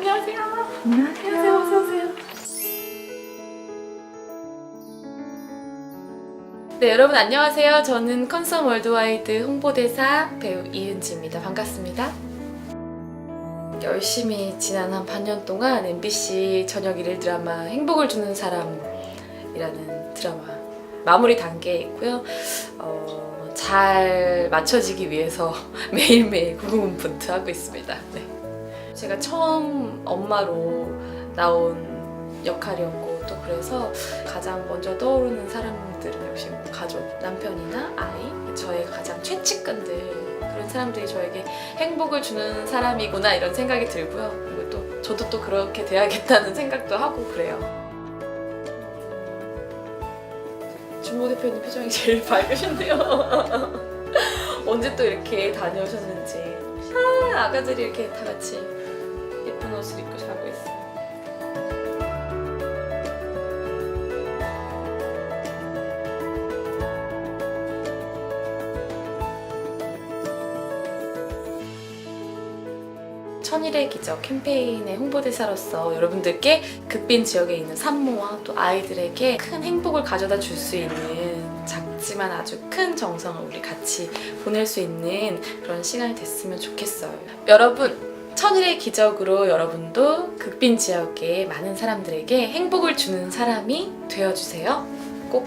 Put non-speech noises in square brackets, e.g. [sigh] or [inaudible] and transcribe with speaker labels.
Speaker 1: 안녕하세요. 안녕하세요. 어서 오세요. 네, 여러분 안녕하세요. 저는 컨섬 월드와이드 홍보대사 배우 이은지입니다. 반갑습니다. 열심히 지난 한 반년 동안 MBC 저녁 일일 드라마 행복을 주는 사람이라는 드라마 마무리 단계에 있고요. 어, 잘 맞춰지기 위해서 [laughs] 매일매일 고군분투 하고 있습니다. 네. 제가 처음 엄마로 나온 역할이었고 또 그래서 가장 먼저 떠오르는 사람들은 역시 뭐 가족, 남편이나 아이, 저의 가장 최측근들 그런 사람들이 저에게 행복을 주는 사람이구나 이런 생각이 들고요. 그리고 또 저도 또 그렇게 돼야겠다는 생각도 하고 그래요. 주모 대표님 표정이 제일 [laughs] 밝으신데요. [laughs] 언제 또 이렇게 다녀오셨는지. 아, 아가들이 이렇게 다 같이 예쁜 옷을 입고 자고 있어요. 천일의 기적 캠페인의 홍보대사로서 여러분들께 극빈 지역에 있는 산모와 또 아이들에게 큰 행복을 가져다 줄 수 있는 작지만 아주 큰 정성을 우리 같이 보낼 수 있는 그런 시간이 됐으면 좋겠어요. 여러분, 천일의 기적으로 여러분도 극빈 지역의 많은 사람들에게 행복을 주는 사람이 되어주세요. 꼭